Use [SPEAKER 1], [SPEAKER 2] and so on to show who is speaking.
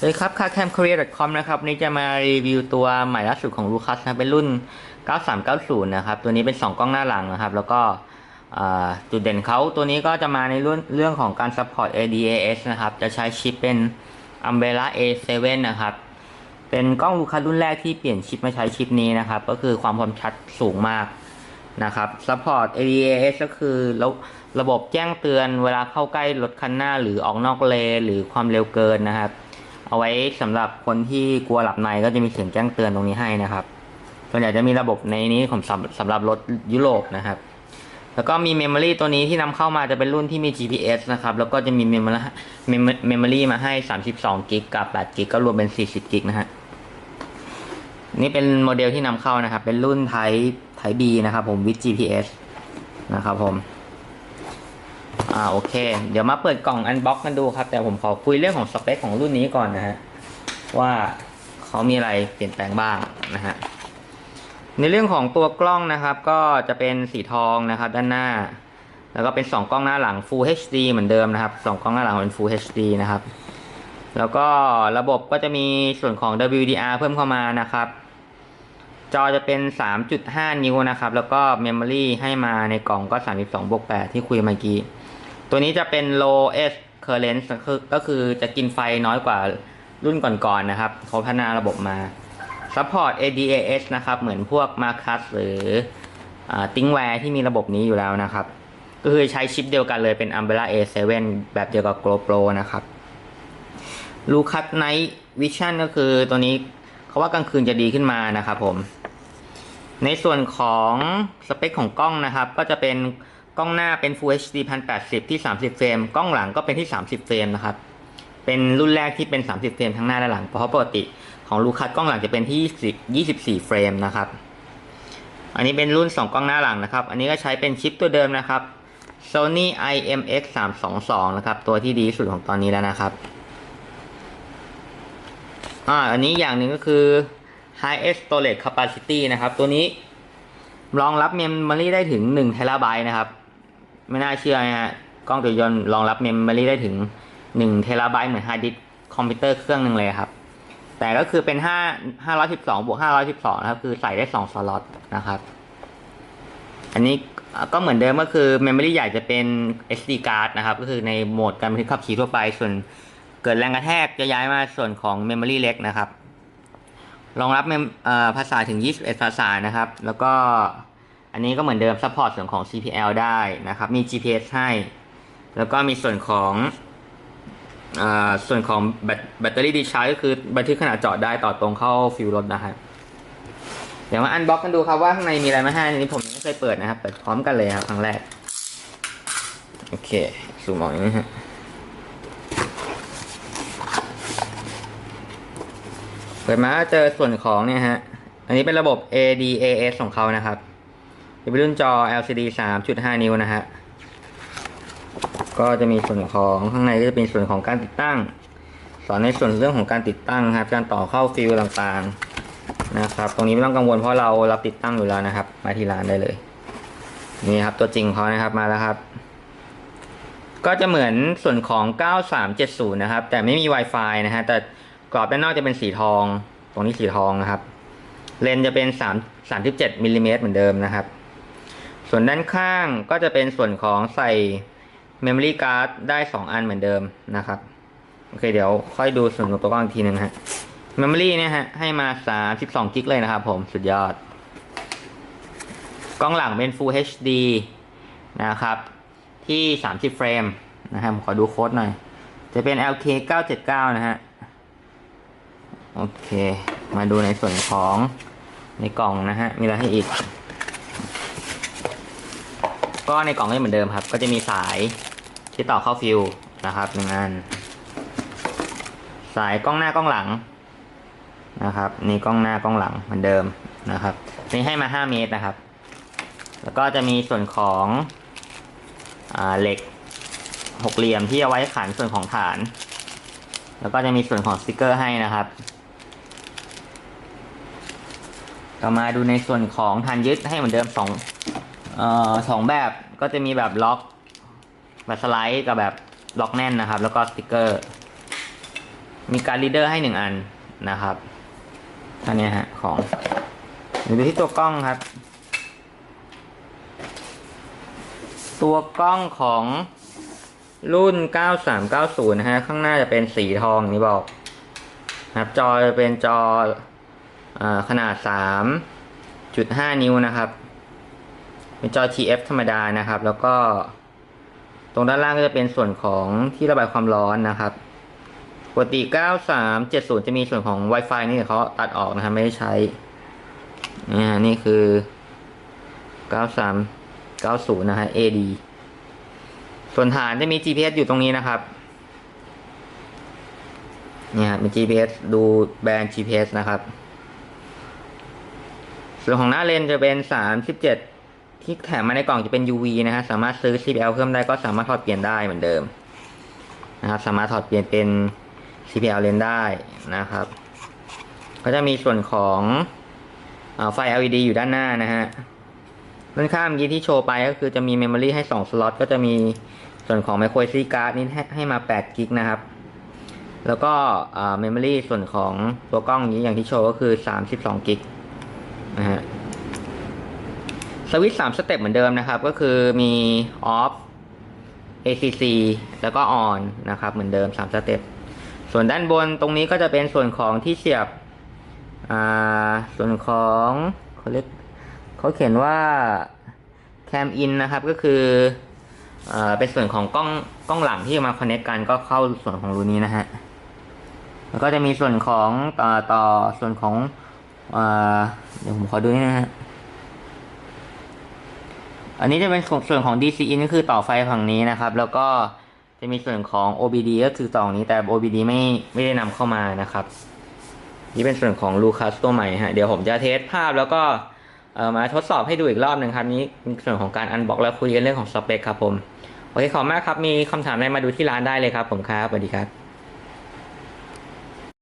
[SPEAKER 1] สวัสดีครับ carcamcareer.com นะครับนี้จะมารีวิวตัวใหม่ล่าสุดของ Lucas นะเป็นรุ่น 9390 นะครับ ตัวนี้เป็น 2 กล้องหน้าหลังนะครับ แล้วก็จุดเด่นเขาตัวนี้ก็จะมาในเรื่องเรื่องของการ support ADAS นะครับ จะใช้ชิปเป็น Umbrella A7 นะครับ เป็นกล้อง Lucas รุ่นแรกที่เปลี่ยนชิปมาใช้ชิปนี้นะครับ ก็คือความคมชัดสูงมากนะครับ support ADAS ก็คือระระบบแจ้งเตือนเวลาเข้าใกล้รถคันหน้าหรือออกนอกเลนหรือความเร็วเกินนะครับ เอาไว้สำหรับคนที่กลัวหลับในก็จะมีเสียงแจ้งเตือนตรงนี้ให้นะครับส่วนใหญ่จะมีระบบในนี้ของสำสำหรับรถยุโรปนะครับ แล้วก็มีเมมโมรีตัวนี้ที่นำเข้ามาจะเป็นรุ่นที่มี GPS นะครับ แล้วก็จะมีเมมโมรีเมาให้32กิกกับ8กิกก็รวมเป็น40กิกนะฮะนี่เป็นโมเดลที่นำเข้านะครับ เป็นรุ่นไทป์ไทป์ B นะครับผม with GPS นะครับผม อ่าโอเค เดี๋ยวมาเปิดกล่องอันบ็อกกันดูครับ แต่ผมขอคุยเรื่องของสเปคของรุ่นนี้ก่อนนะฮะว่าเขามีอะไรเปลี่ยนแปลงบ้างนะฮะในเรื่องของตัวกล้องนะครับ ก็จะเป็นสีทองนะครับด้านหน้า แล้วก็เป็น 2 กล้องหน้าหลัง Full HD เหมือนเดิมนะครับ 2 กล้องหน้าหลังเป็น Full HD นะครับ แล้วก็ระบบก็จะมีส่วนของ WDR เพิ่มเข้ามานะครับ จอจะเป็น 3.5 นิ้วนะครับ แล้วก็ Memory ให้มาในกล่องก็ 32บวก8ที่คุยเมื่อกี้ ตัวนี้จะเป็น low s current ก็คือจะกินไฟน้อยกว่ารุ่นก่อนๆนนะครับเขาพัฒนาระบบมา support ADAS นะครับ เหมือนพวก Marcus หรือติ้งแวร์ที่มีระบบนี้อยู่แล้วนะครับ ก็คือใช้ชิปเดียวกันเลยเป็น Umbrella A7 แบบเดียวกับ GoPro นะครับ Lucas Night Vision ก็คือตัวนี้เขาว่ากลางคืนจะดีขึ้นมานะครับผม ในส่วนของสเปคของกล้องนะครับ ก็จะเป็น กล้องหน้าเป็น Full HD 1080 ที่ 30 เฟรม กล้องหลังก็เป็นที่ 30 เฟรมนะครับ เป็นรุ่นแรกที่เป็น 30 เฟรมทั้งหน้าและหลัง เพราะปกติของลูคัสกล้องหลังจะเป็นที่ 20 24 เฟรมนะครับ อันนี้เป็นรุ่น 2 กล้องหน้าหลังนะครับ อันนี้ก็ใช้เป็นชิปตัวเดิมนะครับ Sony IMX 322นะครับ ตัวที่ดีสุดของตอนนี้แล้วนะครับ อ่า อันนี้อย่างหนึ่งก็คือ High Storage Capacity นะครับ ตัวนี้รองรับเมมโมรีได้ถึง1เทราไบต์นะครับ ไม่น่าเชื่อนะฮะกล้องตัวยนต์รองรับเมมโมรีได้ถึง1เทราไบต์เหมือนฮาร์ดดิสก์คอมพิวเตอร์เครื่องหนึ่งเลยครับ แต่ก็คือเป็น 5 512บวก512นะครับ คือใส่ได้ 2 สล็อตนะครับ อันนี้ก็เหมือนเดิมก็คือเมมโมรีใหญ่จะเป็น SD card นะครับ ก็คือในโหมดการบันทึกขับขี่ทั่วไปส่วนเกิดแรงกระแทกจะย้ายมาส่วนของเมมโมรีเล็กนะครับรองรับภาษาถึง 21 ภาษานะครับ แล้วก็ อันนี้ก็เหมือนเดิมซัพพอร์ตส่วนของ CPL ได้นะครับ มี GPS ให้ แล้วก็มีส่วนของอส่วนของแบตแบตเตอรี่ดีชาร์จก็คือบันทึกขนาดจอดได้ต่อตรงเข้าฟิวรถนะครับเดี๋ยวมาอันบ็อกกันดูครับว่าข้างในมีอะไรมาให้อันนี้ผมยังไม่เคยเปิดนะครับเปิดพร้อมกันเลยครับครั้งแรก โอเคซูมออกอย่างนี้ฮะเปิดมาเจอส่วนของเนี่ยฮะ อันนี้เป็นระบบ ADAS ของเขานะครับ จะเป็นรุ่นจอ LCD 3.5 นิ้วนะฮะ ก็จะมีส่วนของข้างในก็จะเป็นส่วนของการติดตั้ง สอนในส่วนเรื่องของการติดตั้งครับ การต่อเข้าฟิลต่างๆนะครับ ตรงนี้ไม่ต้องกังวลเพราะเรารับติดตั้งอยู่แล้วนะครับ มาที่ร้านได้เลย นี่ครับตัวจริงเขานะครับมาแล้วครับ ก็จะเหมือนส่วนของ 9370 นะครับ แต่ไม่มี Wi-Fi นะฮะ แต่กรอบด้านนอกจะเป็นสีทอง ตรงนี้สีทองนะครับ เลนจะเป็น3 37มิลลิเมตรเหมือนเดิมนะครับ ส่วนด้านข้างก็จะเป็นส่วนของใส่ Memory Card ได้ 2 อันเหมือนเดิมนะครับ โอเคเดี๋ยวค่อยดูส่วนของตัวกล้องอีกทีหนึงฮะ Memory เนี่ยฮะ ให้มา 32กิกเลยนะครับผมสุดยอด กล้องหลังเป็น Full HD นะครับ ที่ 30 เฟรมนะครับผมขอดูโค้ดหน่อย จะเป็น LK 979 นะฮะ โอเค มาดูในส่วนของในกล่องนะฮะ มีอะไรให้อีก ก็ในกล่องก็เหมือนเดิมครับ ก็จะมีสายที่ต่อเข้าฟิวนะครับหนึ่งอัน สายกล้องหน้ากล้องหลังนะครับนี่กล้องหน้ากล้องหลังเหมือนเดิมนะครับนี่ให้มา 5 เมตรนะครับ แล้วก็จะมีส่วนของอเหล็กหกเหลี่ยมที่เอาไว้ขันส่วนของฐาน แล้วก็จะมีส่วนของสติกเกอร์ให้นะครับ ต่อมาดูในส่วนของฐานยึดให้เหมือนเดิมสอง เอ่อสองแบบก็จะมีแบบล็อกแบบสไลด์กับแบบล็อกแน่นนะครับ แล้วก็สติกเกอร์ มีการรีเดอร์ให้หนึ่งอันนะครับอันนี้ฮะของดูที่ตัวกล้องครับ ตัวกล้องของรุ่น 9390 นะฮะ ข้างหน้าจะเป็นสีทองนี้บอกนะครับจอจะเป็นจออาขนาด 3.5 นิ้วนะครับ เป็นจอ TF ธรรมดานะครับ แล้วก็ ตรงด้านล่างก็จะเป็นส่วนของที่ระบายความร้อนนะครับปกติ 9370 จะมีส่วนของ Wi-Fi นี่เขาตัดออกนะครับ ไม่ได้ใช้นี่ฮะนี่คือ 9390 นะฮะ AD ส่วนฐานจะมี GPS อยู่ตรงนี้นะครับเนี่ยมี GPS ดูแบรนด์ GPS นะครับ ส่วนของหน้าเลนจะเป็น 37 ที่แถมมาในกล่องจะเป็น UV นะฮะสามารถซื้อ CPL เพิ่มได้ก็สามารถถอดเปลี่ยนได้เหมือนเดิมนะครับสามารถถอดเปลี่ยนเป็น CPL เลนได้นะครับ ก็จะมีส่วนของอไฟ LED อยู่ด้านหน้านะฮะด้านข้างเมื่อกี้ที่โชว์ไปก็คือจะมีเมมโมรีให้ 2 สล็อตก็จะมีส่วนของ micro SD card นี่ให้ให้มา8กิกนะครับ แล้วก็เมมโมรีส่วนของตัวกล้องนี้อย่างที่โชว์ก็คือ 32กิกนะฮะ สวิตช์3สเต็ปเหมือนเดิมนะครับ ก็คือมี off ACC แล้วก็ on นะครับ เหมือนเดิม3สเต็ปส่วนด้านบนตรงนี้ก็จะเป็นส่วนของที่เสียบอ่าส่วนของเขาเรียกเขาเขียนว่า cam in นะครับก็คือเอ่อเป็นส่วนของกล้องกล้องหลังที่มาคอนเน c t กันก็เข้าส่วนของรูนี้นะฮะแล้วก็จะมีส่วนของต่อต่อส่วนของอเดี๋ยวผมขอดูนี่นะฮะ อันนี้จะเป็นส่วนของ DC in ก็คือต่อไฟฝั่งนี้นะครับ แล้วก็จะมีส่วนของ OBD ก็คือต่อนี้แต่ OBD ไม่ไม่ได้นำเข้ามานะครับ นี่เป็นส่วนของ Lucas ตัวใหม่ฮะเดี๋ยวผมจะเทสภาพแล้วก็เอ่อมาทดสอบให้ดูอีกรอบหนึ่งครับนี้เป็นส่วนของการอันบ็อกแล้วคุยกันเรื่องของสเปคครับผมโอเคขอบคุณมากครับมีคำถามอะไรมาดูที่ร้านได้เลยครับผมครับสวัสดีครับ